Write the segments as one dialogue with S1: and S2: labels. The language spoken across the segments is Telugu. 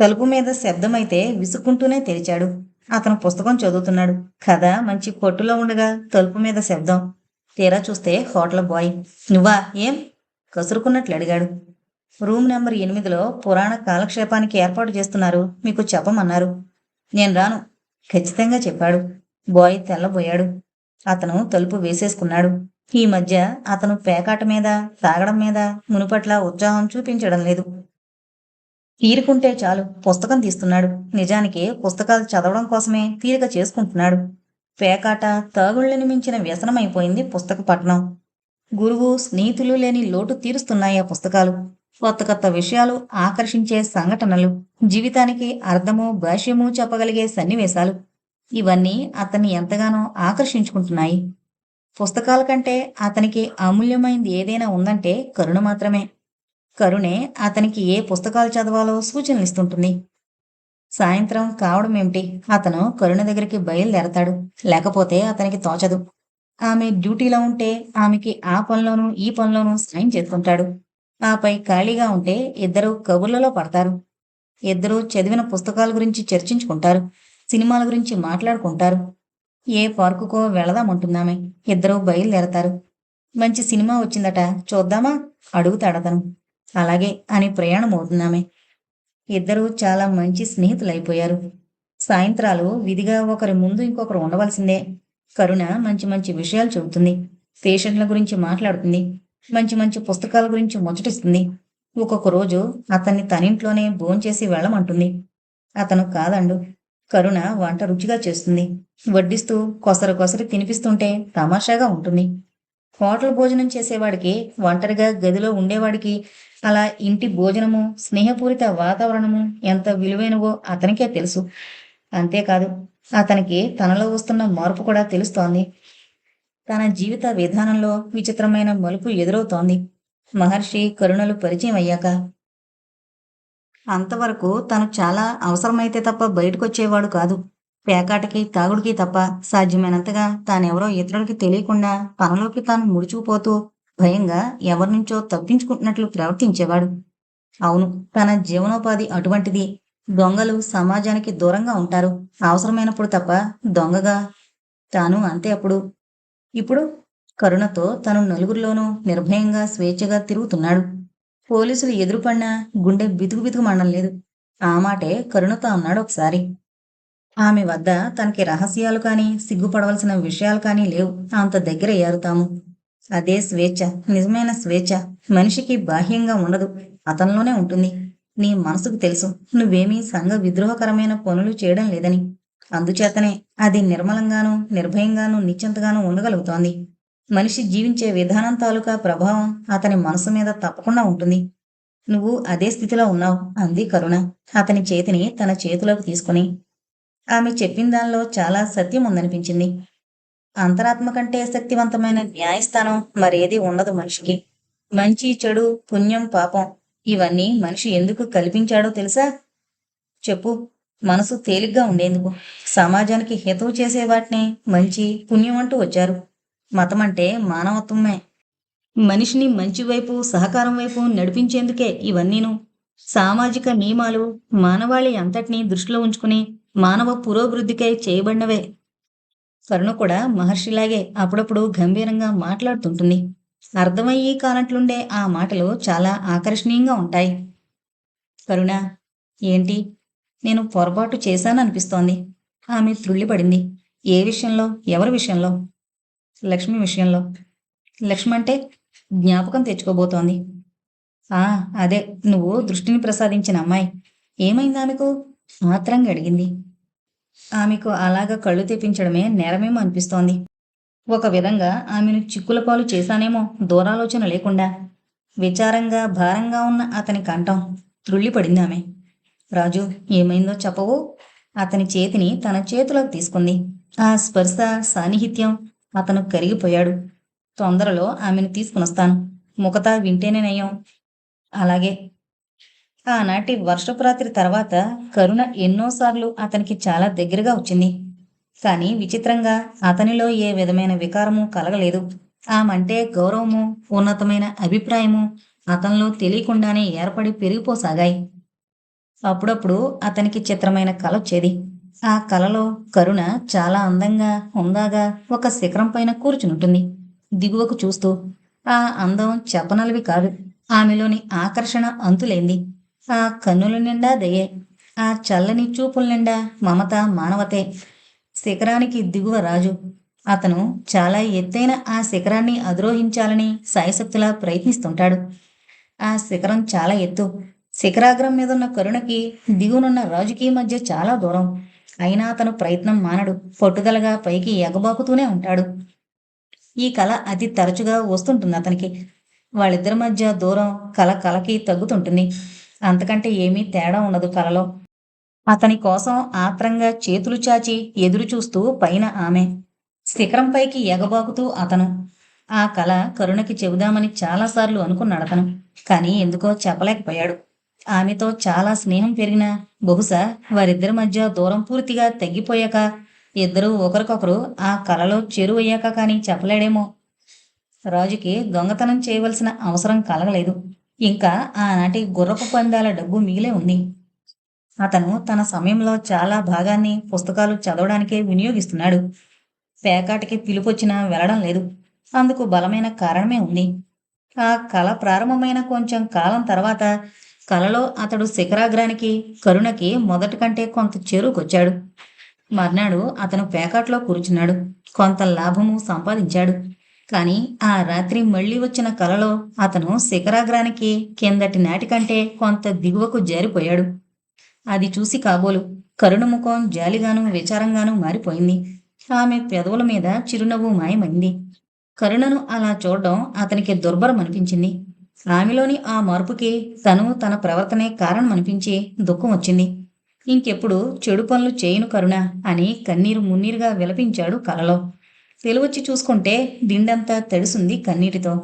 S1: తలుపు మీద శబ్దమైతే విసుక్కుంటూనే తెరిచాడు. అతను పుస్తకం చదువుతున్నాడు. కథ మంచి కొట్టులో ఉండగా తలుపు మీద శబ్దం. తీరా చూస్తే హోటల్ బాయ్. నువ్వా ఏం? కసురుకున్నట్లు అడిగాడు. రూమ్ నెంబర్ ఎనిమిదిలో పురాణ కాలక్షేపానికి ఏర్పాటు చేస్తున్నారు. మీకు చెప్పమన్నారు. నేను రాను ఖచ్చితంగా చెప్పాడు. బాయ్ తెల్లబోయాడు. అతను తలుపు వేసేసుకున్నాడు. ఈ మధ్య అతను పేకాట మీద తాగడం మీద మునుపట్ల ఉత్సాహం చూపించడం లేదు. తీరుకుంటే చాలు పుస్తకం తీస్తున్నాడు. నిజానికి పుస్తకాలు చదవడం కోసమే తీరిక చేసుకుంటున్నాడు. పేకాట తాగుళ్ళని మించిన వ్యసనమైపోయింది పుస్తక పట్టణం గురువు స్నేహితులు లేని లోటు తీరుస్తున్నాయి ఆ పుస్తకాలు. కొత్త కొత్త విషయాలు ఆకర్షించే సంఘటనలు జీవితానికి అర్థము భాష్యము చెప్పగలిగే సన్నివేశాలు ఇవన్నీ అతన్ని ఎంతగానో ఆకర్షించుకుంటున్నాయి. పుస్తకాల కంటే అతనికి అమూల్యమైంది ఏదైనా ఉందంటే కరుణ మాత్రమే. కరుణే అతనికి ఏ పుస్తకాలు చదవాలో సూచనలు ఇస్తుంటుంది. సాయంత్రం కావడం ఏమిటి అతను కరుణ దగ్గరికి బయలుదేరతాడు. లేకపోతే అతనికి తోచదు. ఆమె డ్యూటీలో ఉంటే ఆమెకి ఆ పనిలోనూ ఈ పనిలోనూ సాయం చేస్తుంటాడు. ఆపై ఖాళీగా ఉంటే ఇద్దరు కబుర్లలో పడతారు. ఇద్దరు చదివిన పుస్తకాల గురించి చర్చించుకుంటారు. సినిమాల గురించి మాట్లాడుకుంటారు. ఏ పార్కుకో వెళదామంటుందామె. ఇద్దరు బయలుదేరతారు. మంచి సినిమా వచ్చిందట. చూద్దామా? అడుగుతాడతను. అలాగే అని ప్రయాణం అవుతుందామె ఇద్దరూ చాలా మంచి స్నేహితులైపోయారు. సాయంత్రాలు విధిగా ఒకరి ముందు ఇంకొకరు ఉండవలసిందే. కరుణ మంచి మంచి విషయాలు చెబుతుంది. పేషెంట్ల గురించి మాట్లాడుతుంది. మంచి మంచి పుస్తకాల గురించి ముచ్చటిస్తుంది. ఒక్కొక్క రోజు అతన్ని తనింట్లోనే భోంచేసి వెళ్ళమంటుంది. అతను కాదండు. కరుణ వంట రుచిగా చేస్తుంది. వడ్డిస్తూ కొసరు కొసరి తినిపిస్తుంటే తమాషాగా ఉంటుంది. హోటల్ భోజనం చేసేవాడికి ఒంటరిగా గదిలో ఉండేవాడికి అలా ఇంటి భోజనము స్నేహపూరిత వాతావరణము ఎంత విలువైనవో అతనికే తెలుసు. అంతేకాదు అతనికి తనలో వస్తున్న మార్పు కూడా తెలుస్తోంది. తన జీవిత విధానంలో విచిత్రమైన మలుపు ఎదురవుతోంది. మహర్షి కరుణలు పరిచయం అయ్యాక అంతవరకు తను చాలా అవసరమైతే తప్ప బయటకొచ్చేవాడు కాదు. పేకాటకి తాగుడికి తప్ప సాధ్యమైనంతగా తానెవరో ఇతరులకి తెలియకుండా పనలోకి తాను ముడుచుకుపోతూ భయంగా ఎవరి నుంచో తప్పించుకుంటున్నట్లు ప్రవర్తించేవాడు. అవును తన జీవనోపాధి అటువంటిది. దొంగలు సమాజానికి దూరంగా ఉంటారు. అవసరమైనప్పుడు తప్ప దొంగగా తాను అంతే అప్పుడు. ఇప్పుడు కరుణతో తను నలుగురిలోనూ నిర్భయంగా స్వేచ్ఛగా తిరుగుతున్నాడు. పోలీసులు ఎదురుపడినా గుండె బితుకు బితుకు మండలేదు. ఆ మాటే కరుణతో అన్నాడు ఒకసారి. ఆమె వద్ద తనకి రహస్యాలు కానీ సిగ్గుపడవలసిన విషయాలు కానీ లేవు. అంత దగ్గర ఏరుతాము అదే స్వేచ్ఛ నిజమైన స్వేచ్ఛ. మనిషికి బాహ్యంగా ఉండదు. అతనిలోనే ఉంటుంది. నీ మనసుకు తెలుసు. నువ్వేమీ సంఘ విద్రోహకరమైన పనులు చేయడం లేదని. అందుచేతనే అది నిర్మలంగానూ నిర్భయంగానూ నిశ్చింతగానూ ఉండగలుగుతోంది. మనిషి జీవించే విధానం తాలూకా ప్రభావం అతని మనసు మీద తప్పకుండా ఉంటుంది. నువ్వు అదే స్థితిలో ఉన్నావు. అంది కరుణ. అతని చేతిని తన చేతిలోకి తీసుకుని ఆమె చెప్పిన దానిలో చాలా సత్యం ఉందనిపించింది. అంతరాత్మ కంటే శక్తివంతమైన న్యాయస్థానం మరేది ఉండదు మనిషికి. మంచి చెడు పుణ్యం పాపం ఇవన్నీ మనిషి ఎందుకు కల్పించాడో తెలుసా? చెప్పు. మనసు తేలిగ్గా ఉండేందుకు. సమాజానికి హితవు చేసే వాటిని మంచి పుణ్యం అంటూ వచ్చారు. మతం అంటే మానవత్వమే. మనిషిని మంచి వైపు సహకారం వైపు నడిపించేందుకే ఇవన్నీను. సామాజిక నియమాలు మానవాళి అంతటినీ దృష్టిలో ఉంచుకుని మానవ పురోభివృద్ధికై చేయబడినవే. కరుణ కూడా మహర్షిలాగే అప్పుడప్పుడు గంభీరంగా మాట్లాడుతుంటుంది. అర్థమయ్యే కానట్లుండే ఆ మాటలు చాలా ఆకర్షణీయంగా ఉంటాయి. కరుణ ఏంటి? నేను పొరపాటు చేశాననిపిస్తోంది. ఆమె త్రుళ్ళిపడింది. ఏ విషయంలో? ఎవరి విషయంలో? లక్ష్మి విషయంలో. లక్ష్మి అంటే జ్ఞాపకం తెచ్చుకోబోతోంది. ఆ అదే. నువ్వు దృష్టిని ప్రసాదించిన అమ్మాయి. ఏమైంది ఆమెకు? మాత్రంగా అడిగింది. ఆమెకు అలాగా కళ్ళు తెప్పించడమే నేరమేమో అనిపిస్తోంది. ఒక విధంగా ఆమెను చిక్కుల పాలు చేశానేమో దూరాలోచన లేకుండా విచారంగా భారంగా ఉన్న అతని కంఠం త్రుళ్ళిపడింది ఆమె. రాజు ఏమైందో చెప్పవు. అతని చేతిని తన చేతిలోకి తీసుకుంది. ఆ స్పర్శ సాన్నిహిత్యం అతను కరిగిపోయాడు. తొందరలో ఆమెను తీసుకునొస్తాను. ముఖతా వింటేనే నయం. అలాగే ఆనాటి వర్షపు రాత్రి తర్వాత కరుణ ఎన్నోసార్లు అతనికి చాలా దగ్గరగా వచ్చింది. కానీ విచిత్రంగా అతనిలో ఏ విధమైన వికారము కలగలేదు. ఆమంటే గౌరవము ఉన్నతమైన అభిప్రాయము అతనిలో తెలియకుండానే ఏర్పడి పెరిగిపోసాగాయి. అప్పుడప్పుడు అతనికి చిత్రమైన కల వచ్చేది. ఆ కలలో కరుణ చాలా అందంగా హుందాగా ఒక శిఖరం పైన కూర్చునుంటుంది. దిగువకు చూస్తూ ఆ అందం చెప్పనలవి కాదు. ఆమెలోని ఆకర్షణ అంతులేంది. ఆ కన్నుల నిండా దయే ఆ చల్లని చూపుల నిండా మమత మానవతే. శిఖరానికి దిగువ రాజు. అతను చాలా ఎత్తైన ఆ శిఖరాన్ని అధిరోహించాలని సాయశక్తులా ప్రయత్నిస్తుంటాడు. ఆ శిఖరం చాలా ఎత్తు. శిఖరాగ్రం మీద ఉన్న కరుణకి దిగునున్న రాజుకి మధ్య చాలా దూరం. అయినా అతను ప్రయత్నం మానడు. పట్టుదలగా పైకి ఎగబాకుతూనే ఉంటాడు. ఈ కళ అతి తరచుగా వస్తుంటుంది అతనికి. వాళ్ళిద్దరి మధ్య దూరం కల కలకి తగ్గుతుంటుంది. అంతకంటే ఏమీ తేడా ఉండదు కలలో. అతని కోసం ఆత్రంగా చేతులు చాచి ఎదురు చూస్తూ పైన ఆమె. శిఖరంపైకి ఎగబాకుతూ అతను. ఆ కళ కరుణకి చెబుదామని చాలాసార్లు అనుకున్నాడు అతను. కానీ ఎందుకో చెప్పలేకపోయాడు. ఆమెతో చాలా స్నేహం పెరిగినా బహుశా వారిద్దరి మధ్య దూరం పూర్తిగా తగ్గిపోయాక ఇద్దరూ ఒకరికొకరు ఆ కలలో చెరువయ్యాక కానీ చెప్పలేడేమో. రాజుకి దొంగతనం చేయవలసిన అవసరం కలగలేదు. ఇంకా ఆనాటి గుర్రపు పందాల డబ్బు మిగిలే ఉంది. అతను తన సమయంలో చాలా భాగాన్ని పుస్తకాలు చదవడానికే వినియోగిస్తున్నాడు. పేకాటికి పిలుపొచ్చినా వెళ్ళడం లేదు. అందుకు బలమైన కారణమే ఉంది. ఆ కళ ప్రారంభమైన కొంచెం కాలం తర్వాత కలలో అతడు శిఖరాగ్రానికి కరుణకి మొదటి కంటే కొంత చేరుకొచ్చాడు మర్నాడు అతను పేకాట్లో కూర్చున్నాడు. కొంత లాభము సంపాదించాడు. కానీ ఆ రాత్రి మళ్ళీ వచ్చిన కలలో అతను శిఖరాగ్రానికి కిందటి నాటి కంటే కొంత దిగువకు జారిపోయాడు. అది చూసి కాబోలు కరుణ ముఖం జాలిగాను విచారంగాను మారిపోయింది. ఆమె పెదవుల మీద చిరునవ్వు మాయమైంది. కరుణను అలా చూడడం అతనికి దుర్భరం అనిపించింది. ఆమెలోని ఆ మార్పుకి తను తన ప్రవర్తనే కారణం అనిపించి దుఃఖం వచ్చింది. ఇంకెప్పుడు చెడు పనులు చేయను కరుణ అని కన్నీరు మున్నీరుగా విలపించాడు కలలో. తెలివచ్చి చూసుకుంటే దిండంతా తడుసుంది కన్నీటితో.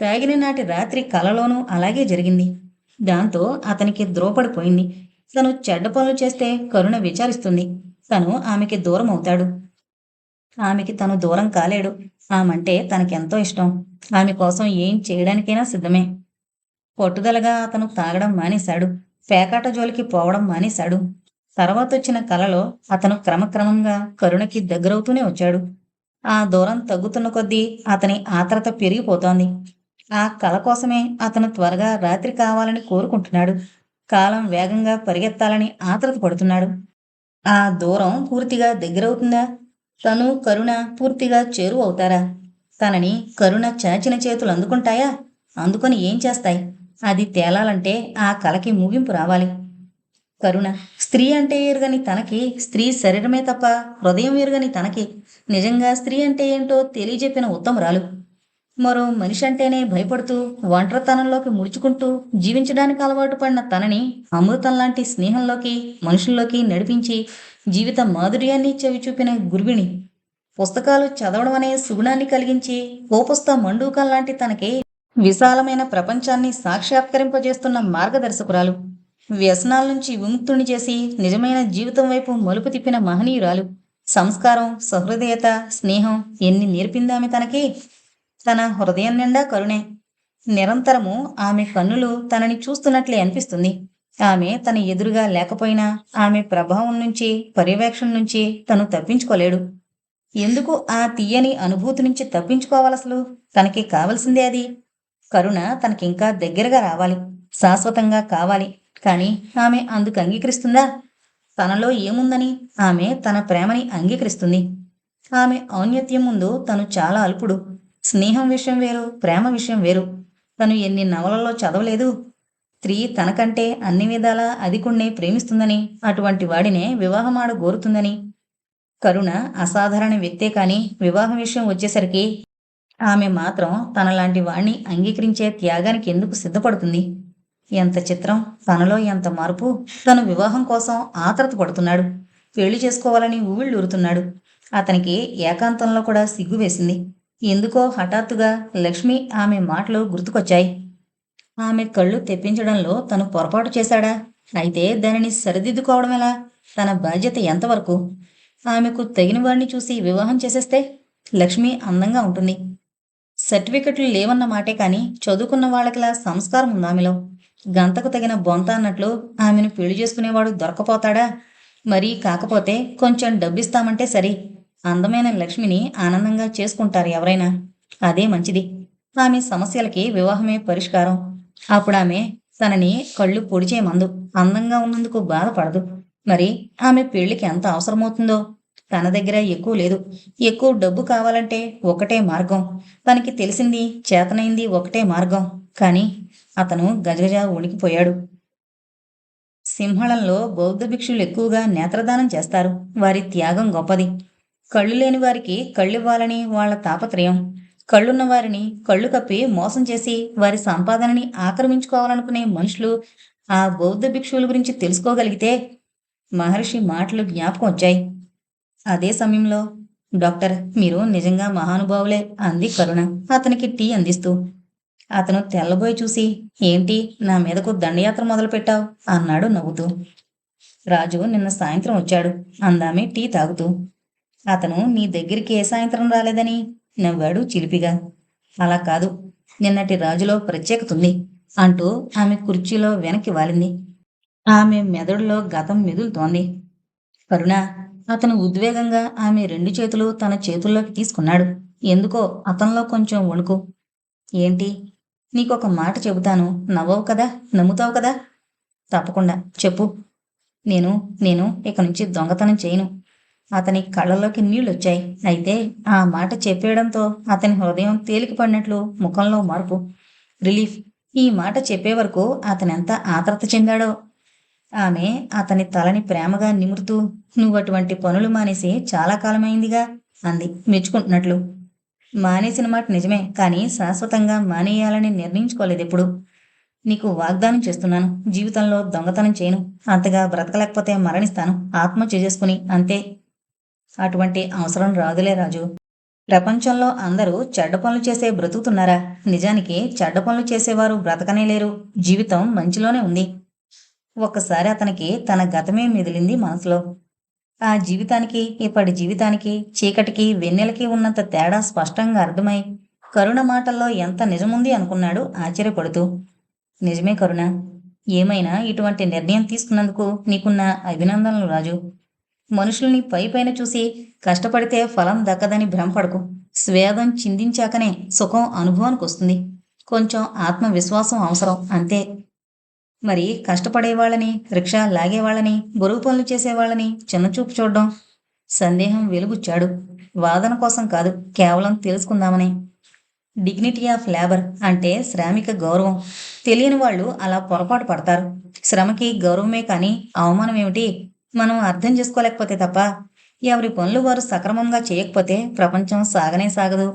S1: తాగిన నాటి రాత్రి కలలోనూ అలాగే జరిగింది. దాంతో అతనికి ద్రోపడిపోయింది. తను చెడ్డ పనులు చేస్తే కరుణ విచారిస్తుంది. తను ఆమెకి దూరం అవుతాడు ఆమెకి తను దూరం కాలేడు. ఆమంటే తనకెంతో ఇష్టం. ఆమె కోసం ఏం చేయడానికైనా సిద్ధమే. పట్టుదలగా అతను తాగడం మానేశాడు. పేకాట జోలికి పోవడం మానేశాడు. తర్వాత వచ్చిన కలలో అతను క్రమక్రమంగా కరుణకి దగ్గరవుతూనే వచ్చాడు. ఆ దూరం తగ్గుతున్న కొద్దీ అతని ఆత్రత పెరిగిపోతోంది. ఆ కల కోసమే అతను త్వరగా రాత్రి కావాలని కోరుకుంటున్నాడు. కాలం వేగంగా పరిగెత్తాలని ఆత్రత పడుతున్నాడు. ఆ దూరం పూర్తిగా దగ్గరవుతుందా? తను కరుణ పూర్తిగా చేరువ అవుతారా? తనని కరుణ చాచిన చేతులు అందుకుంటాయా? అందుకొని ఏం చేస్తాయి? అది తేలాలంటే ఆ కలకి ముగింపు రావాలి. కరుణ. స్త్రీ అంటే ఎరుగని తనకి స్త్రీ శరీరమే తప్ప హృదయం ఎరుగని తనకి. నిజంగా స్త్రీ అంటే ఏంటో తెలియజెప్పిన ఉత్తమరాలు. మరో మనిషి అంటేనే భయపడుతూ ఒంటరితనంలోకి ముడుచుకుంటూ జీవించడానికి అలవాటు పడిన తనని అమృతం లాంటి స్నేహంలోకి మనుషుల్లోకి నడిపించి జీవిత మాధుర్యాన్ని చెవి చూపిన గురువిని. పుస్తకాలు చదవడం అనే సుగుణాన్ని కలిగించి కోపుస్త మండూకం లాంటి తనకి విశాలమైన ప్రపంచాన్ని సాక్షాత్కరింపజేస్తున్న మార్గదర్శకురాలు. వ్యసనాల నుంచి విముక్తుని చేసి నిజమైన జీవితం వైపు మలుపు తిప్పిన మహనీయురాలు సంస్కారం సహృదయత స్నేహం ఎన్ని నేర్పిందామె తనకి? తన హృదయం నిండా కరుణే. నిరంతరము ఆమె కన్నులు తనని చూస్తున్నట్లే అనిపిస్తుంది. ఆమె తన ఎదురుగా లేకపోయినా ఆమె ప్రభావం నుంచి పర్యవేక్షణ నుంచి తను తప్పించుకోలేడు. ఎందుకు ఆ తీయని అనుభూతి నుంచి తప్పించుకోవాలసలు తనకి కావలసిందే అది. కరుణ తనకింకా దగ్గరగా రావాలి. శాశ్వతంగా కావాలి. కానీ ఆమె అందుకు అంగీకరిస్తుందా? తనలో ఏముందని? ఆమె తన ప్రేమని అంగీకరిస్తుంది. ఆమె ఔన్నత్యం ముందు తను చాలా అల్పుడు. స్నేహం విషయం వేరు ప్రేమ విషయం వేరు. తను ఎన్ని నవలలో చదవలేదు. స్త్రీ తనకంటే అన్ని విధాలా అధికుణ్ణి ప్రేమిస్తుందని అటువంటి వాడినే వివాహమాడ గోరుతుందని. కరుణ అసాధారణ వ్యక్తే కాని వివాహం విషయం వచ్చేసరికి ఆమె మాత్రం తనలాంటి వాణ్ణి అంగీకరించే త్యాగానికి ఎందుకు సిద్ధపడుతుంది? ఎంత చిత్రం తనలో ఎంత మార్పు తను వివాహం కోసం ఆతరత పడుతున్నాడు. పెళ్ళి చేసుకోవాలని ఊళ్ళూరుతున్నాడు అతనికి ఏకాంతంలో కూడా సిగ్గు వేసింది. ఎందుకో హఠాత్తుగా లక్ష్మి ఆమె మాటలు గుర్తుకొచ్చాయి. ఆమె కళ్ళు తెప్పించడంలో తను పొరపాటు చేశాడా? అయితే దానిని సరిదిద్దుకోవడం ఎలా? తన బాధ్యత ఎంతవరకు? ఆమెకు తగిన వాడిని చూసి వివాహం చేసేస్తే లక్ష్మి అందంగా ఉంటుంది. సర్టిఫికెట్లు లేవన్న మాటే కానీ చదువుకున్న వాళ్ళకిలా సంస్కారం ఉంది ఆమెలో? గంతకు తగిన బొంత అన్నట్లు ఆమెను పెళ్ళి చేసుకునేవాడు దొరకపోతాడా? మరీ కాకపోతే కొంచెం డబ్బిస్తామంటే సరి. అందమైన లక్ష్మిని ఆనందంగా చేసుకుంటారు ఎవరైనా. అదే మంచిది. ఆమె సమస్యలకి వివాహమే పరిష్కారం. అప్పుడు ఆమె తనని కళ్ళు పొడిచే మందు అందంగా ఉన్నందుకు బాధపడదు. మరి ఆమె పెళ్ళికి ఎంత అవసరమవుతుందో? తన దగ్గర ఎక్కువ లేదు. ఎక్కువ డబ్బు కావాలంటే ఒకటే మార్గం. తనకి తెలిసింది చేతనైంది ఒకటే మార్గం. కానీ అతను గజగజ ఉణికిపోయాడు సింహళంలో బౌద్ధ భిక్షులు ఎక్కువగా నేత్రదానం చేస్తారు. వారి త్యాగం గొప్పది. కళ్ళు లేని వారికి కళ్ళివ్వాలని వాళ్ళ తాపత్రయం. కళ్ళున్న వారిని కళ్ళు కప్పి మోసం చేసి వారి సంపాదనని ఆక్రమించుకోవాలనుకునే మనుషులు ఆ బౌద్ధ భిక్షువుల గురించి తెలుసుకోగలిగితే మహర్షి మాటలు జ్ఞాపకం వచ్చాయి. అదే సమయంలో డాక్టర్ మీరు నిజంగా మహానుభావులే అంది కరుణ. అతనికి టీ అందిస్తూ అతను తెల్లబోయి చూసి ఏంటి నా మీదకు దండయాత్ర మొదలుపెట్టావు? అన్నాడు నవ్వుతూ. రాజు నిన్న సాయంత్రం వచ్చాడు. అందామె టీ తాగుతూ. అతను నీ దగ్గరికి ఏ సాయంత్రం రాలేదని? నవ్వాడు చిలిపిగా. అలా కాదు. నిన్నటి రాజులో ప్రత్యేకత ఉంది అంటూ ఆమె కుర్చీలో వెనక్కి వాలింది. ఆమె మెదడులో గతం మెదులుతోంది కరుణ అతను ఉద్వేగంగా ఆమె రెండు చేతులు తన చేతుల్లోకి తీసుకున్నాడు. ఎందుకో అతనిలో కొంచెం వణుకు. ఏంటి? నీకొక మాట చెబుతాను. నవ్వవు కదా? నమ్ముతావు కదా? తప్పకుండా. చెప్పు. నేను నేను ఇక నుంచి దొంగతనం చేయను. అతని కళ్ళలోకి వచ్చాయి అయితే ఆ మాట చెప్పేయడంతో అతని హృదయం తేలికపడినట్లు ముఖంలో మార్పు. రిలీఫ్. ఈ మాట చెప్పే వరకు అతనెంత ఆత్రత చెందాడో? ఆమె అతని తలని ప్రేమగా నిమురుతూ నువ్వు అటువంటి పనులు మానేసి చాలా కాలమైందిగా అంది మెచ్చుకుంటున్నట్లు. మానేసిన మాట నిజమే కానీ శాశ్వతంగా మానేయాలని నిర్ణయించుకోలేదు ఎప్పుడు. నీకు వాగ్దానం చేస్తున్నాను జీవితంలో దొంగతనం చేయను అంతగా బ్రతకలేకపోతే మరణిస్తాను ఆత్మహత్య చేసుకుని అంతే. అటువంటి అవసరం రాదులే రాజు. ప్రపంచంలో అందరూ చెడ్డ పనులు చేసే బ్రతుకుతున్నారా? నిజానికి చెడ్డ పనులు చేసేవారు బ్రతకనే లేరు జీవితం మంచిలోనే ఉంది. ఒక్కసారి అతనికి తన గతమే మిదిలింది మనసులో. ఆ జీవితానికి ఇప్పటి జీవితానికి చీకటికి వెన్నెలకి ఉన్నంత తేడా స్పష్టంగా అర్థమై కరుణ మాటల్లో ఎంత నిజముంది అనుకున్నాడు ఆశ్చర్యపడుతూ నిజమే కరుణ. ఏమైనా ఇటువంటి నిర్ణయం తీసుకున్నందుకు నీకున్న అభినందనలు రాజు. మనుషుల్ని పై పైన చూసి కష్టపడితే ఫలం దక్కదని భ్రమపడకు. స్వేదం చిందించాకనే సుఖం అనుభవానికి వస్తుంది కొంచెం ఆత్మవిశ్వాసం అవసరం అంతే. మరి కష్టపడేవాళ్ళని రిక్షా లాగేవాళ్ళని బరువు పనులు చేసేవాళ్ళని చిన్నచూపు చూడడం సందేహం వెలుగుచ్చాడు. వాదన కోసం కాదు కేవలం తెలుసుకుందామని. డిగ్నిటీ ఆఫ్ లేబర్ అంటే శ్రామిక గౌరవం. తెలియని వాళ్ళు అలా పొరపాటు పడతారు. శ్రమకి గౌరవమే కానీ అవమానం ఏమిటి? మనం అర్థం చేసుకోలేకపోతే తప్ప ఎవరి పనులు వారు సక్రమంగా చేయకపోతే ప్రపంచం సాగనే సాగదు.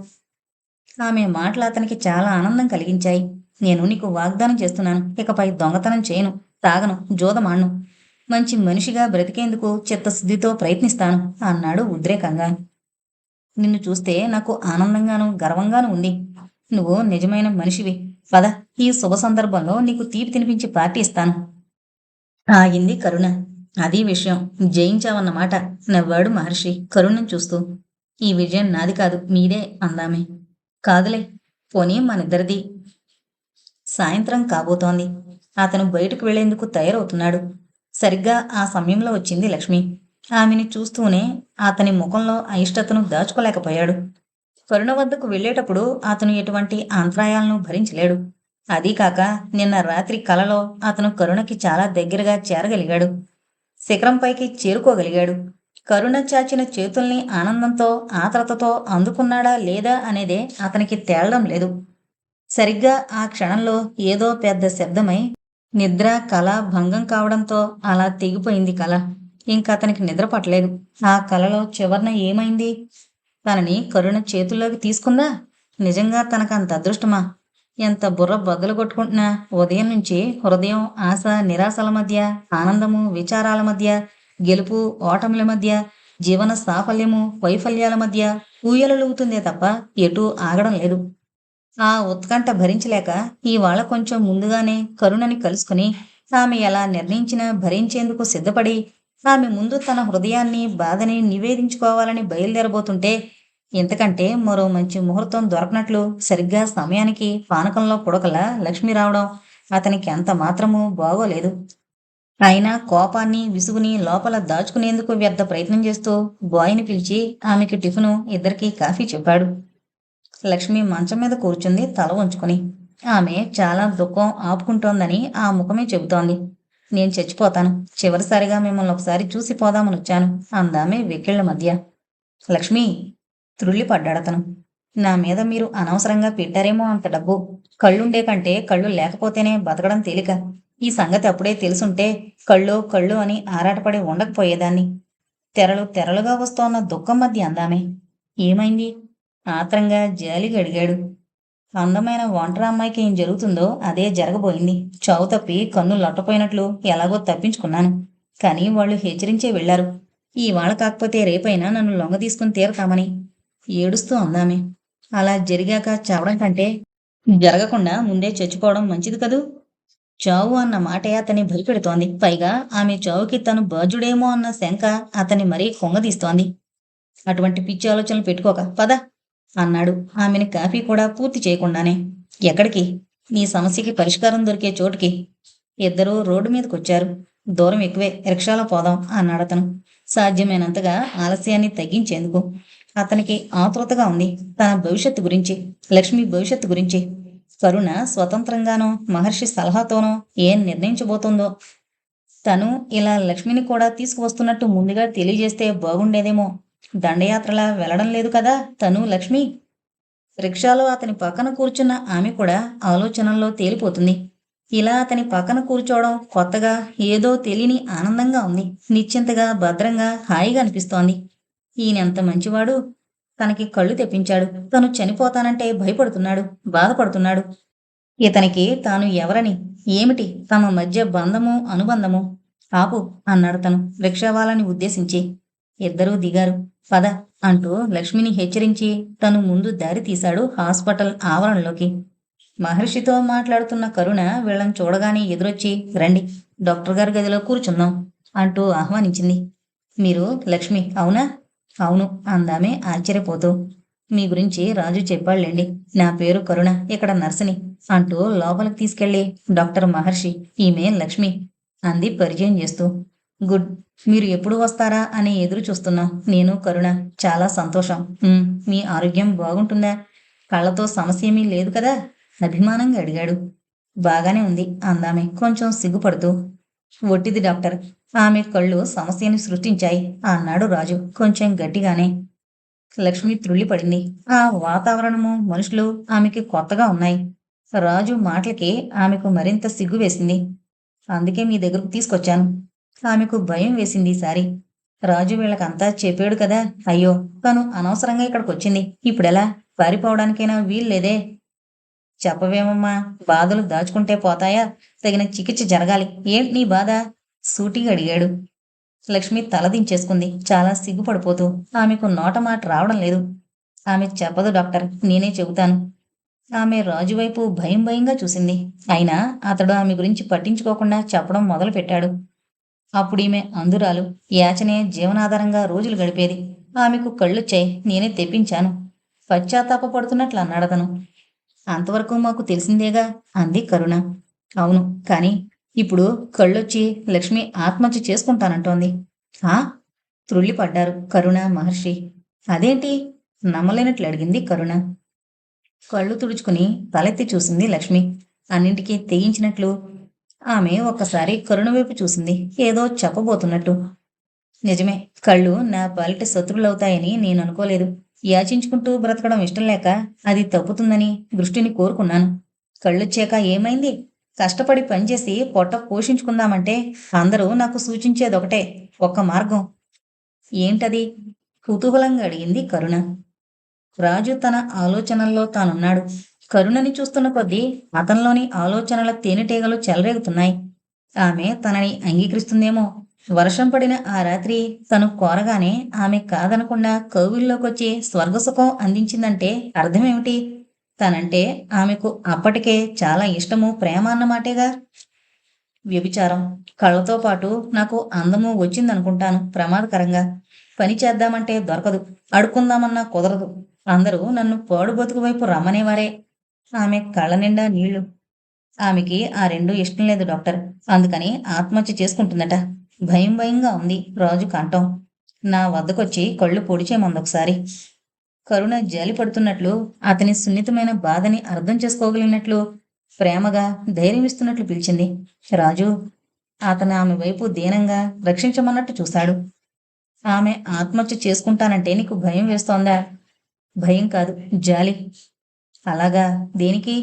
S1: ఆమె మాటలు అతనికి చాలా ఆనందం కలిగించాయి. నేను నీకు వాగ్దానం చేస్తున్నాను. ఇకపై దొంగతనం చేయను తాగను జోదమాడను. మంచి మనిషిగా బ్రతికేందుకు చిత్తశుద్ధితో ప్రయత్నిస్తాను అన్నాడు ఉద్రేకంగా. నిన్ను చూస్తే నాకు ఆనందంగాను గర్వంగాను ఉంది. నువ్వు నిజమైన మనిషివి. పద ఈ శుభ సందర్భంలో నీకు తీపి తినిపించి పార్టీ ఇస్తాను. ఆగింది కరుణ. అది విషయం. జయించావన్నమాట నవ్వాడు మహర్షి కరుణను చూస్తూ. ఈ విజయం నాది కాదు మీదే అందామే. కాదులే పోనీ మనిద్దరిది సాయంత్రం కాబోతోంది. అతను బయటకు వెళ్ళేందుకు తయారవుతున్నాడు. సరిగ్గా ఆ సమయంలో వచ్చింది లక్ష్మి. ఆమెని చూస్తూనే అతని ముఖంలో అయిష్టతను దాచుకోలేకపోయాడు. కరుణ వద్దకు వెళ్ళేటప్పుడు అతను ఎటువంటి అంతరాయాలను భరించలేడు. అదీకాక నిన్న రాత్రి కలలో అతను కరుణకి చాలా దగ్గరగా చేరగలిగాడు. శిఖరంపైకి చేరుకోగలిగాడు. కరుణ చాచిన చేతుల్ని ఆనందంతో ఆత్రతతో అందుకున్నాడా లేదా అనేదే అతనికి తేలడం లేదు. సరిగ్గా ఆ క్షణంలో ఏదో పెద్ద శబ్దమై నిద్ర కళ భంగం కావడంతో అలా తెగిపోయింది కళ. ఇంకా అతనికి నిద్ర పట్టలేదు. ఆ కలలో చివరన ఏమైంది? తనని కరుణ చేతుల్లోకి తీసుకుందా? నిజంగా తనకు అంత అదృష్టమా? ఎంత బుర్ర బద్దలు కొట్టుకుంటున్నా ఉదయం నుంచి హృదయం ఆశ నిరాశల మధ్య ఆనందము విచారాల మధ్య గెలుపు ఓటముల మధ్య జీవన సాఫల్యము వైఫల్యాల మధ్య ఊయలలుగుతుందే తప్ప ఎటూ ఆగడం లేదు. ఆ ఉత్కంఠ భరించలేక ఇవాళ కొంచెం ముందుగానే కరుణని కలుసుకుని ఆమె ఎలా నిర్ణయించినా భరించేందుకు సిద్ధపడి ఆమె ముందు తన హృదయాన్ని బాధని నివేదించుకోవాలని బయలుదేరబోతుంటే ఇంతకంటే మరో మంచి ముహూర్తం దొరకనట్లు సరిగ్గా సమయానికి పానకంలో పుడకల లక్ష్మి రావడం అతనికి అంత మాత్రము బాగోలేదు. అయినా కోపాన్ని విసుగుని లోపల దాచుకునేందుకు వ్యర్థ ప్రయత్నం చేస్తూ బాయ్ని పిలిచి ఆమెకి టిఫిను ఇద్దరికి కాఫీ చెప్పాడు. లక్ష్మి మంచం మీద కూర్చుంది తల ఉంచుకుని ఆమె చాలా దుఃఖం ఆపుకుంటోందని ఆ ముఖమే చెబుతోంది. నేను చచ్చిపోతాను. చివరిసారిగా మిమ్మల్ని ఒకసారి చూసి పోదామని వచ్చాను. అందామే వెకిళ్ళ మధ్య. లక్ష్మి త్రుళ్ళిపడ్డాడతను. నా మీద మీరు అనవసరంగా పెట్టారేమో అంత డబ్బు. కళ్ళుండే కంటే కళ్ళు లేకపోతేనే బతకడం తేలిక. ఈ సంగతి అప్పుడే తెలుసుంటే కళ్ళు కళ్ళు అని ఆరాటపడి ఉండకపోయేదాన్ని. తెరలు తెరలుగా వస్తోన్న దుఃఖం మధ్య అందామే ఏమైంది? ఆత్రంగా జాలిగా అడిగాడు అందమైన ఒంటరి అమ్మాయికి ఏం జరుగుతుందో అదే జరగబోయింది. చావు తప్పి కన్ను లొట్టపోయినట్లు ఎలాగో తప్పించుకున్నాను. కానీ వాళ్ళు హెచ్చరించే వెళ్ళారు ఇవాళ కాకపోతే రేపైనా నన్ను లొంగ తీసుకుని తీరతామని ఏడుస్తూ అందామే. అలా జరిగాక చావడం కంటే జరగకుండా ముందే చచ్చిపోవడం మంచిది కదూ? చావు అన్న మాటే అతన్ని భయపెడుతోంది. పైగా ఆమె చావుకి తను బాధ్యుడేమో అన్న శంక అతన్ని మరీ కొంగదీస్తోంది అటువంటి పిచ్చి ఆలోచనలు పెట్టుకోక పద. అన్నాడు. ఆమెని కాఫీ కూడా పూర్తి చేయకుండానే. ఎక్కడికి? నీ సమస్యకి పరిష్కారం దొరికే చోటుకి. ఇద్దరూ రోడ్డు మీదకొచ్చారు. దూరం ఎక్కువే. రిక్షాలో పోదాం అన్నాడు అతను. సాధ్యమైనంతగా ఆలస్యాన్ని తగ్గించేందుకు. అతనికి ఆతృతగా ఉంది. తన భవిష్యత్తు గురించి లక్ష్మి భవిష్యత్తు గురించి. కరుణ స్వతంత్రంగానో మహర్షి సలహాతోనో ఏం నిర్ణయించబోతుందో. తను ఇలా లక్ష్మిని కూడా తీసుకువస్తున్నట్టు ముందుగా తెలియజేస్తే బాగుండేదేమో. దండయాత్రలా వెళ్ళడం లేదు కదా? తను లక్ష్మి? రిక్షాలో అతని పక్కన కూర్చున్న ఆమె కూడా ఆలోచనల్లో తేలిపోతుంది. ఇలా అతని పక్కన కూర్చోవడం కొత్తగా ఏదో తెలియని ఆనందంగా ఉంది. నిశ్చింతగా భద్రంగా హాయిగా అనిపిస్తోంది. ఈయనెంత మంచివాడు? తనకి కళ్ళు తెప్పించాడు. తను చనిపోతానంటే భయపడుతున్నాడు బాధపడుతున్నాడు. ఇతనికి తాను ఎవరని ఏమిటి తమ మధ్య బంధము అనుబంధము? ఆపు అన్నాడు తను రిక్షావాలని ఉద్దేశించి. ఇద్దరూ దిగారు. పద అంటూ లక్ష్మిని హెచ్చరించి తను ముందు దారి తీశాడు హాస్పిటల్ ఆవరణలోకి. మహర్షితో మాట్లాడుతున్న కరుణ వీళ్ళని చూడగానే ఎదురొచ్చి రండి డాక్టర్ గారి గదిలో కూర్చుందాం అంటూ ఆహ్వానించింది. మీరు లక్ష్మి అవునా? అవును అందామే ఆశ్చర్యపోతూ. మీ గురించి రాజు చెప్పాళ్ళండి నా పేరు కరుణ ఇక్కడ నర్సుని అంటూ లోపలికి తీసుకెళ్ళి డాక్టర్ మహర్షి ఈమె లక్ష్మి అంది పరిచయం చేస్తూ. గుడ్. మీరు ఎప్పుడు వస్తారా అని ఎదురు చూస్తున్నాం. నేను కరుణ. చాలా సంతోషం. మీ ఆరోగ్యం బాగుంటుందా? కళ్ళతో సమస్య ఏమీ లేదు కదా? అభిమానంగా అడిగాడు. బాగానే ఉంది అందామె కొంచెం సిగ్గుపడుతూ. ఒట్టిది డాక్టర్. ఆమె కళ్ళు సమస్యని సృష్టించాయి అన్నాడు రాజు కొంచెం గట్టిగానే. లక్ష్మి త్రుళ్ళిపడింది. ఆ వాతావరణము మనుషులు ఆమెకి కొత్తగా ఉన్నాయి. రాజు మాటలకి ఆమెకు మరింత సిగ్గు వేసింది. అందుకే మీ దగ్గరకు తీసుకొచ్చాను. ఆమెకు భయం వేసింది ఈసారి రాజు వీళ్ళకంతా చెప్పాడు కదా. అయ్యో తను అనవసరంగా ఇక్కడికి వచ్చింది ఇప్పుడెలా? పారిపోవడానికైనా వీల్లేదే. చెప్పవేమమ్మా బాధలు దాచుకుంటే పోతాయా? తగిన చికిత్స జరగాలి. ఏంటి నీ బాధ? సూటిగా అడిగాడు. లక్ష్మి తలదించేసుకుంది చాలా సిగ్గుపడిపోతూ ఆమెకు నోట మాట రావడం లేదు. ఆమె చెప్పదు డాక్టర్ నేనే చెబుతాను. ఆమె రాజు వైపు భయం భయంగా చూసింది. అయినా అతడు ఆమె గురించి పట్టించుకోకుండా చెప్పడం మొదలు పెట్టాడు అప్పుడు ఈమె అందురాలు యాచనే జీవనాధారంగా రోజులు గడిపేది. ఆమెకు కళ్ళొచ్చాయి. నేనే తెప్పించాను. పశ్చాత్తాపడుతున్నట్లు అన్నాడతను. అంతవరకు మాకు తెలిసిందేగా? అంది కరుణ. అవును కానీ ఇప్పుడు కళ్ళొచ్చి లక్ష్మి ఆత్మహత్య చేసుకుంటానంటోంది. ఆ? త్రుళ్ళిపడ్డారు కరుణ మహర్షి. అదేంటి? నమ్మలేనట్లు అడిగింది కరుణ. కళ్ళు తుడుచుకుని తలెత్తి చూసింది లక్ష్మి. అన్నింటికీ తెగించినట్లు ఆమె ఒక్కసారి కరుణ వైపు చూసింది. ఏదో చెప్పబోతున్నట్టు. నిజమే కళ్ళు నా పాలిట శత్రువులవుతాయని నేను అనుకోలేదు. యాచించుకుంటూ బ్రతకడం ఇష్టం లేక అది తప్పుతుందని దృష్టిని కోరుకున్నాను. కళ్ళొచ్చాక ఏమైంది? కష్టపడి పనిచేసి పొట్ట పోషించుకుందామంటే అందరూ నాకు సూచించేదొకటే ఒక్క మార్గం. ఏంటది? కుతూహలంగా అడిగింది కరుణ. రాజు తన ఆలోచనల్లో తానున్నాడు. కరుణని చూస్తున్న కొద్దీ అతనిలోని ఆలోచనల తేనెటీగలు చెలరేగుతున్నాయి. ఆమె తనని అంగీకరిస్తుందేమో. వర్షం పడిన ఆ రాత్రి తను కోరగానే ఆమె కాదనకుండా కోవిల్లోకొచ్చి స్వర్గసుఖం అందించిందంటే అర్థమేమిటి? తనంటే ఆమెకు అప్పటికే చాలా ఇష్టము ప్రేమ అన్నమాటేగా వ్యభిచారం. కళ్ళతో పాటు నాకు అందము వచ్చిందనుకుంటాను ప్రమాదకరంగా. పని చేద్దామంటే దొరకదు అడుక్కుందామన్నా కుదరదు. అందరూ నన్ను పాడు బతుకు వైపు రమ్మనేవారే. ఆమె కళ్ళ నిండా నీళ్ళు. ఆమెకి ఆ రెండు ఇష్టం లేదు డాక్టర్. అందుకని ఆత్మహత్య చేసుకుంటుందట. భయం భయంగా ఉంది రాజు కంఠం. నా వద్దకొచ్చి కళ్ళు పొడిచేమంది ఒకసారి కరుణ జాలి పడుతున్నట్లు అతని సున్నితమైన బాధని అర్థం చేసుకోగలిగినట్లు ప్రేమగా ధైర్యం ఇస్తున్నట్లు పిలిచింది. రాజు అతను ఆమె వైపు దీనంగా రక్షించమన్నట్టు చూశాడు. ఆమె ఆత్మహత్య చేసుకుంటానంటే నీకు భయం వేస్తోందా? భయం కాదు జాలి. అలాగా? దేనికి?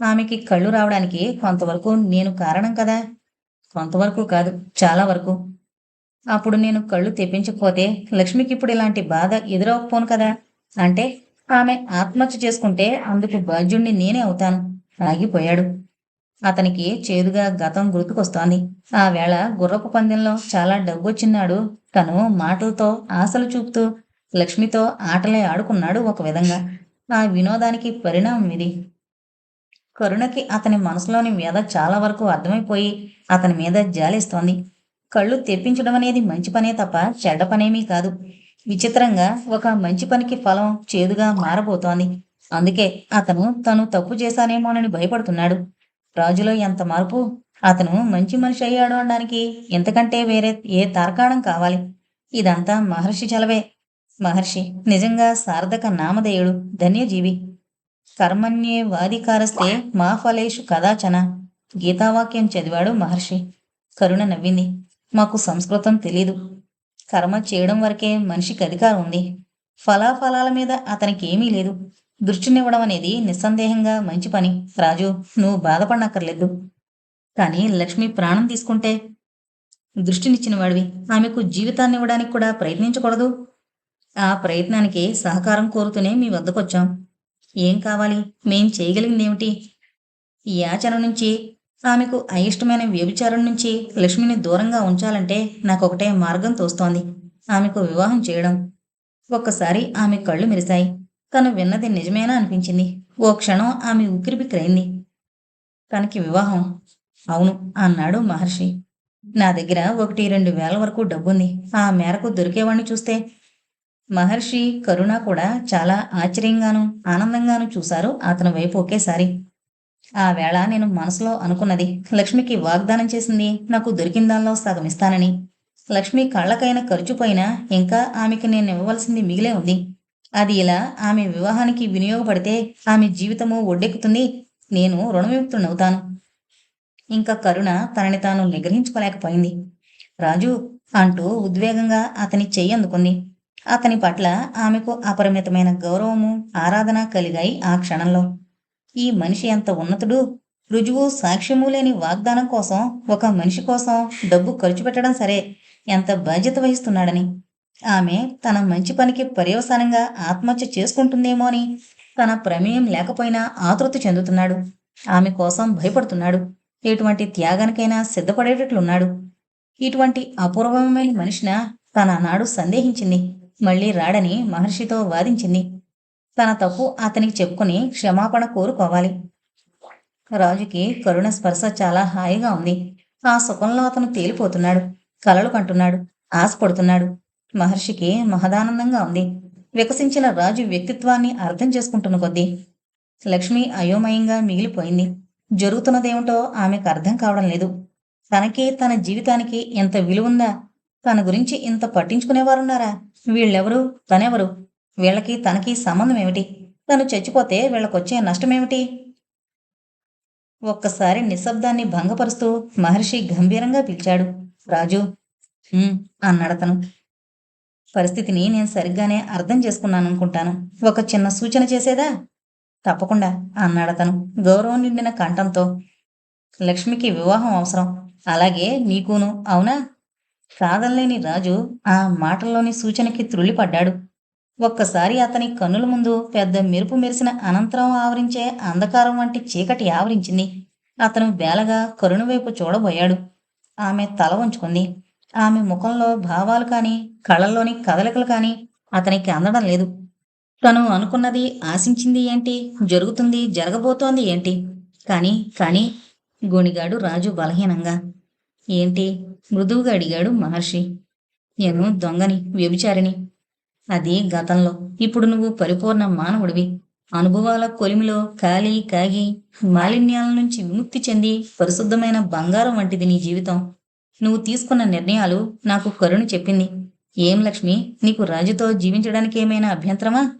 S1: ఆమెకి కళ్ళు రావడానికి కొంతవరకు నేను కారణం కదా? కొంతవరకు కాదు చాలా వరకు. అప్పుడు నేను కళ్ళు తెప్పించకపోతే లక్ష్మికి ఇప్పుడు ఇలాంటి బాధ ఎదురవకపోను కదా? అంటే ఆమె ఆత్మహత్య చేసుకుంటే అందుకు బాధ్యుణ్ణి నేనే అవుతాను. ఆగిపోయాడు. అతనికి చేదుగా గతం గుర్తుకొస్తోంది. ఆ వేళ గుర్రపు పందెంలో చాలా డబ్బొచ్చిన్నాడు. తను మాటలతో ఆశలు చూపుతూ లక్ష్మితో ఆటలే ఆడుకున్నాడు ఒక విధంగా. నా వినోదానికి పరిణామం ఇది. కరుణకి అతని మనసులోని మీద చాలా వరకు అర్థమైపోయి అతని మీద జాలిస్తోంది. కళ్ళు తెప్పించడం అనేది మంచి పనే తప్ప చెడ్డ పనేమీ కాదు. విచిత్రంగా ఒక మంచి పనికి ఫలం చేదుగా మారబోతోంది. అందుకే అతను తను తప్పు చేశానేమోనని భయపడుతున్నాడు. రాజులో ఎంత మార్పు? అతను మంచి మనిషి అయ్యాడు అనడానికి ఎంతకంటే వేరే ఏ తార్కాణం కావాలి? ఇదంతా మహర్షి చలవే. మహర్షి నిజంగా సార్థక నామధేయుడు ధన్యజీవి. కర్మణ్యే వాదికారస్తే మా ఫలేషు కదాచన. గీతావాక్యం చదివాడు మహర్షి. కరుణ నవ్వింది. మాకు సంస్కృతం తెలీదు. కర్మ చేయడం వరకే మనిషికి అధికారం ఉంది. ఫలాఫలాల మీద అతనికి ఏమీ లేదు. దృష్టినివ్వడం అనేది నిస్సందేహంగా మంచి పని. రాజు నువ్వు బాధపడనక్కర్లేదు. కానీ లక్ష్మి ప్రాణం తీసుకుంటే దృష్టినిచ్చిన వాడివి ఆమెకు జీవితాన్ని ఇవ్వడానికి కూడా ప్రయత్నించకూడదు. ఆ ప్రయత్నానికి సహకారం కోరుతూనే మీ వద్దకొచ్చాం. ఏం కావాలి? మేం చేయగలిగిందేమిటి? ఈ యాచన నుంచి ఆమెకు అయిష్టమైన వ్యభిచారం నుంచి లక్ష్మిని దూరంగా ఉంచాలంటే నాకొకటే మార్గం తోస్తోంది. ఆమెకు వివాహం చేయడం. ఒక్కసారి ఆమె కళ్ళు మెరిశాయి. తను విన్నది నిజమేనా అనిపించింది. ఓ క్షణం ఆమె ఉక్కిరిబిక్కిరైంది తనకి వివాహం. అవును అన్నాడు మహర్షి. నా దగ్గర ఒకటి రెండు వేల వరకు డబ్బుంది. ఆ మేరకు దొరికేవాణ్ణి చూస్తే మహర్షి కరుణ కూడా చాలా ఆశ్చర్యంగాను ఆనందంగాను చూశారు అతని వైపు ఒకేసారి. ఆ వేళ నేను మనసులో అనుకున్నది లక్ష్మికి వాగ్దానం చేసింది నాకు దొరికిన దానిలో సగం ఇస్తానని. లక్ష్మి కళ్ళకైన ఖర్చు ఇంకా ఆమెకి నేను ఇవ్వవలసింది మిగిలే ఉంది. అది ఇలా ఆమె వివాహానికి వినియోగపడితే ఆమె జీవితము ఒడ్డెక్కుతుంది నేను రుణవిముక్తుడవుతాను ఇంకా కరుణ తనని తాను నిగ్రహించుకోలేకపోయింది. రాజు అంటూ ఉద్వేగంగా అతని చెయ్యి అందుకుంది. అతని పట్ల ఆమెకు అపరిమితమైన గౌరవము ఆరాధన కలిగాయి ఆ క్షణంలో. ఈ మనిషి ఎంత ఉన్నతుడు? రుజువు సాక్ష్యము లేని వాగ్దానం కోసం ఒక మనిషి కోసం డబ్బు ఖర్చు పెట్టడం సరే. ఎంత బాధ్యత వహిస్తున్నాడని. ఆమె తన మంచి పనికి పర్యవసానంగా ఆత్మహత్య చేసుకుంటుందేమో అని. తన ప్రమేయం లేకపోయినా ఆతృత చెందుతున్నాడు. ఆమె కోసం భయపడుతున్నాడు. ఎటువంటి త్యాగానికైనా సిద్ధపడేటట్లున్నాడు. ఇటువంటి అపూర్వమైన మనిషిన తన నాడు సందేహించింది. మళ్ళీ రాడని మహర్షితో వాదించింది. తన తప్పు అతనికి చెప్పుకుని క్షమాపణ కోరుకోవాలి. రాజుకి కరుణ స్పర్శ చాలా హాయిగా ఉంది. ఆ సుఖంలో అతను తేలిపోతున్నాడు. కలలు కంటున్నాడు. ఆశపడుతున్నాడు. మహర్షికి మహదానందంగా ఉంది. వికసించిన రాజు వ్యక్తిత్వాన్ని అర్థం చేసుకుంటున్న కొద్దీ లక్ష్మి అయోమయంగా మిగిలిపోయింది. జరుగుతున్నదేమిటో ఆమెకు అర్థం కావడం లేదు. తనకి తన జీవితానికి ఎంత విలువుందా తన గురించి ఇంత పట్టించుకునేవారున్నారా? వీళ్ళెవరు? తనెవరు? వీళ్ళకి తనకి సంబంధం ఏమిటి? తను చచ్చిపోతే వీళ్ళకొచ్చే నష్టమేమిటి? ఒక్కసారి నిశ్శబ్దాన్ని భంగపరుస్తూ మహర్షి గంభీరంగా పిలిచాడు. రాజు అన్నాడతను పరిస్థితిని నేను సరిగ్గానే అర్థం చేసుకున్నాను అనుకుంటాను ఒక చిన్న సూచన చేసేదా? తప్పకుండా అన్నాడతను గౌరవం నిండిన కంఠంతో. లక్ష్మికి వివాహం అవసరం. అలాగే నీకును అవునా? కాదనలేని రాజు ఆ మాటల్లోని సూచనకి త్రుళ్ళిపడ్డాడు. ఒక్కసారి అతని కన్నుల ముందు పెద్ద మెరుపు మెరిసిన అనంతరం ఆవరించే అంధకారం వంటి చీకటి ఆవరించింది. అతను బేలగా కరుణ వైపు చూడబోయాడు. ఆమె తల వంచుకుంది. ఆమె ముఖంలో భావాలు కానీ కళ్ళల్లోని కదలికలు కానీ అతనికి అందడం లేదు. తను అనుకున్నది ఆశించింది ఏంటి? జరుగుతుంది జరగబోతోంది ఏంటి? కానీ కానీ గుణిగాడు రాజు బలహీనంగా ఏంటి? మృదువుగా అడిగాడు మహర్షి. నేను దొంగని వ్యభిచారిని. అది గతంలో. ఇప్పుడు నువ్వు పరిపూర్ణ మానవుడివి. అనుభవాల కొలిమిలో కాలి కాగి మాలిన్యాల నుంచి విముక్తి చెంది పరిశుద్ధమైన బంగారం వంటిది నీ జీవితం. నువ్వు తీసుకున్న నిర్ణయాలు నాకు కరుణ చెప్పింది. ఏం లక్ష్మి? నీకు రాజుతో జీవించడానికి ఏమైనా అభ్యంతరమా?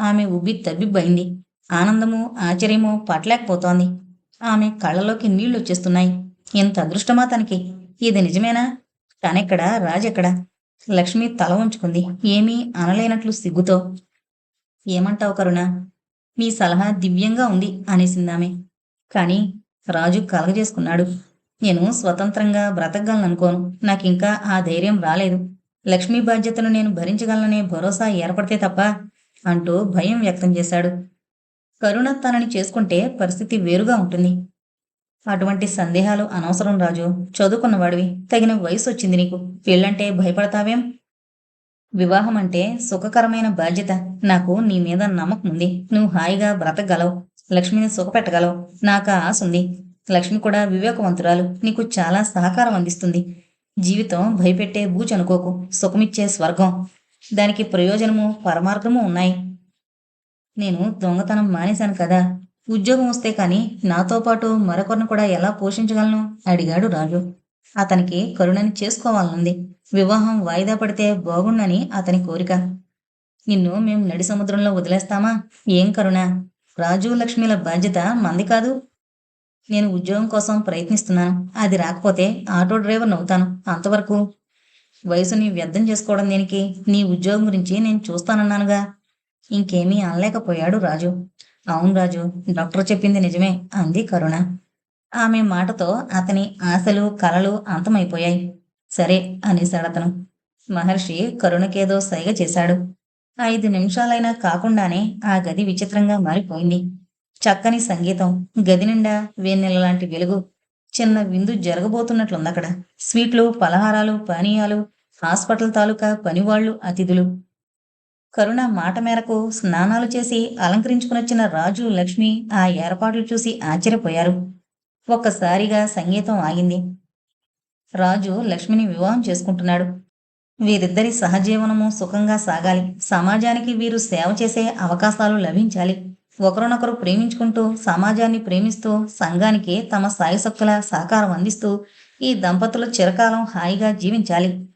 S1: ఆమె ఉబ్బి తబ్బిబ్బైంది ఆనందము ఆశ్చర్యము పట్టలేకపోతోంది. ఆమె కళ్ళలోకి నీళ్ళు వచ్చేస్తున్నాయి ఎంత అదృష్టమా తనకి ఇది నిజమేనా? తనెక్కడా? రాజెక్కడా? లక్ష్మి తల ఉంచుకుంది ఏమీ అనలేనట్లు సిగ్గుతో. ఏమంటావు కరుణ? మీ సలహా దివ్యంగా ఉంది అనేసిందామె కాని రాజు కలగజేసుకున్నాడు. నేను స్వతంత్రంగా బ్రతకగలననుకోను. నాకింకా ఆ ధైర్యం రాలేదు. లక్ష్మీ బాధ్యతను నేను భరించగలననే భరోసా ఏర్పడితే తప్ప అంటూ భయం వ్యక్తం చేశాడు. కరుణ తనని చేసుకుంటే పరిస్థితి వేరుగా ఉంటుంది. అటువంటి సందేహాలు అనవసరం రాజు. చదువుకున్నవాడివి. తగిన వయసు వచ్చింది నీకు. పెళ్ళంటే భయపడతావేం? వివాహం అంటే సుఖకరమైన బాధ్యత. నాకు నీ మీద నమ్మకం ఉంది. నువ్వు హాయిగా బ్రతకగలవు. లక్ష్మిని సుఖపెట్టగలవు. నాకు ఆశ ఉంది. లక్ష్మి కూడా వివేకవంతురాలు. నీకు చాలా సహకారం అందిస్తుంది. జీవితం భయపెట్టే బూచ్ అనుకోకు. సుఖమిచ్చే స్వర్గం. దానికి ప్రయోజనము పరమార్థము ఉన్నాయి. నేను దొంగతనం మానేశాను కదా. ఉద్యోగం వస్తే కానీ నాతో పాటు మరొకరిని కూడా ఎలా పోషించగలను? అడిగాడు రాజు. అతనికి కరుణని చేసుకోవాలనుంది. వివాహం వాయిదా పడితే బాగుండని అతని కోరిక. నిన్ను మేము నడి సముద్రంలో వదిలేస్తామా? ఏం కరుణ? రాజు లక్ష్మిల బాధ్యత మంది కాదు. నేను ఉద్యోగం కోసం ప్రయత్నిస్తున్నాను. అది రాకపోతే ఆటో డ్రైవర్ అవుతాను అంతవరకు. వయసుని వ్యర్థం చేసుకోవడం దేనికి? నీ ఉద్యోగం గురించి నేను చూస్తానన్నానుగా. ఇంకేమీ అనలేకపోయాడు రాజు. అవును రాజు డాక్టర్ చెప్పింది నిజమే. అంది కరుణ. ఆమె మాటతో అతని ఆశలు కలలు అంతమైపోయాయి. సరే అనేశాడతను మహర్షి కరుణకేదో సైగ చేశాడు. ఐదు నిమిషాలైనా కాకుండానే ఆ గది విచిత్రంగా మారిపోయింది. చక్కని సంగీతం గది నిండా వేన్నెల లాంటి వెలుగు చిన్న విందు జరగబోతున్నట్లుందక్కడ. స్వీట్లు పలహారాలు పానీయాలు హాస్పిటల్ తాలూకా పనివాళ్ళు అతిథులు. కరుణ మాట మేరకు స్నానాలు చేసి అలంకరించుకునొచ్చిన రాజు లక్ష్మి ఆ ఏర్పాట్లు చూసి ఆశ్చర్యపోయారు. ఒక్కసారిగా సంగీతం ఆగింది. రాజు లక్ష్మిని వివాహం చేసుకుంటున్నాడు. వీరిద్దరి సహజీవనము సుఖంగా సాగాలి. సమాజానికి వీరు సేవ చేసే అవకాశాలు లభించాలి. ఒకరినొకరు ప్రేమించుకుంటూ సమాజాన్ని ప్రేమిస్తూ సంఘానికి తమ సాయశక్తుల సహకారం అందిస్తూ ఈ దంపతులు చిరకాలం హాయిగా జీవించాలి.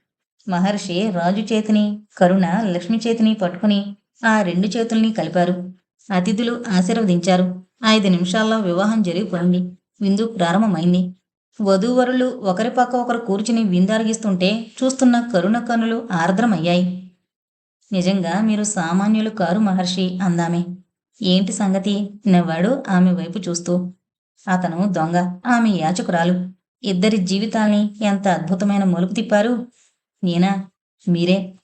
S1: మహర్షి రాజు చేతిని కరుణ లక్ష్మి చేతిని పట్టుకుని ఆ రెండు చేతుల్ని కలిపారు. అతిథులు ఆశీర్వదించారు. ఐదు నిమిషాల్లో వివాహం జరిగిపోయింది. విందు ప్రారంభమైంది. వధూవరులు ఒకరి పక్క ఒకరు కూర్చుని విందారగిస్తుంటే చూస్తున్న కరుణ కనులు ఆర్ద్రమయ్యాయి. నిజంగా మీరు సామాన్యులు కారు మహర్షి అందామే. ఏంటి సంగతి? నవ్వాడు ఆమె వైపు చూస్తూ. అతను దొంగ ఆమె యాచకురాలు. ఇద్దరి జీవితాల్ని ఎంత అద్భుతమైన మలుపు తిప్పారు. నేనా? మీరే?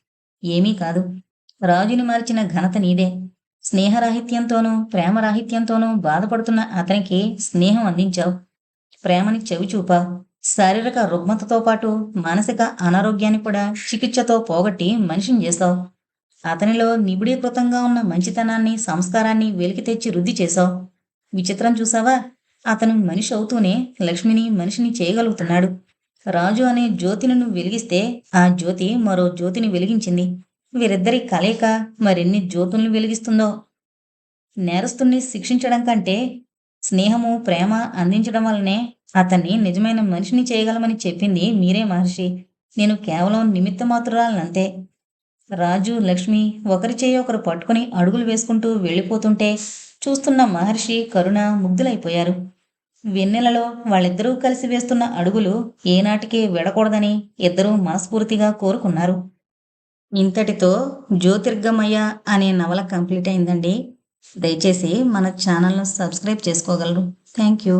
S1: ఏమీ కాదు. రాజుని మార్చిన ఘనత నీదే. స్నేహరాహిత్యంతోనూ ప్రేమరాహిత్యంతోనూ బాధపడుతున్న అతనికి స్నేహం అందించావు. ప్రేమని చెవి చూపావు శారీరక రుగ్మతతో పాటు మానసిక అనారోగ్యాన్ని కూడా చికిత్సతో పోగొట్టి మనిషిని చేశావు. అతనిలో నిబిడీకృతంగా ఉన్న మంచితనాన్ని సంస్కారాన్ని వెలికి తెచ్చి వృద్ధి చేశావు. విచిత్రం చూసావా అతను మనిషి అవుతూనే లక్ష్మిని మనిషిని చేయగలుగుతున్నాడు. రాజు అనే జ్యోతిని నువ్వు వెలిగిస్తే ఆ జ్యోతి మరో జ్యోతిని వెలిగించింది. వీరిద్దరి కలయిక మరెన్ని జ్యోతుల్ని వెలిగిస్తుందో? నేరస్తుణ్ణి శిక్షించడం కంటే స్నేహము ప్రేమ అందించడం వల్లనే అతన్ని నిజమైన మనిషిని చేయగలమని చెప్పింది మీరే మహర్షి. నేను కేవలం నిమిత్త మాత్రురాలనంతే. రాజు లక్ష్మి ఒకరి చేయి ఒకరు పట్టుకుని అడుగులు వేసుకుంటూ వెళ్ళిపోతుంటే చూస్తున్న మహర్షి కరుణ ముగ్ధులైపోయారు. వెన్నెలలో వాళ్ళిద్దరూ కలిసి వేస్తున్న అడుగులు ఏనాటికి విడకూడదని ఇద్దరూ మనస్ఫూర్తిగా కోరుకున్నారు. ఇంతటితో జ్యోతిర్గమయ్య అనే నవల కంప్లీట్ అయిందండి. దయచేసి మన ఛానల్ను సబ్స్క్రైబ్ చేసుకోగలరు. Thank you.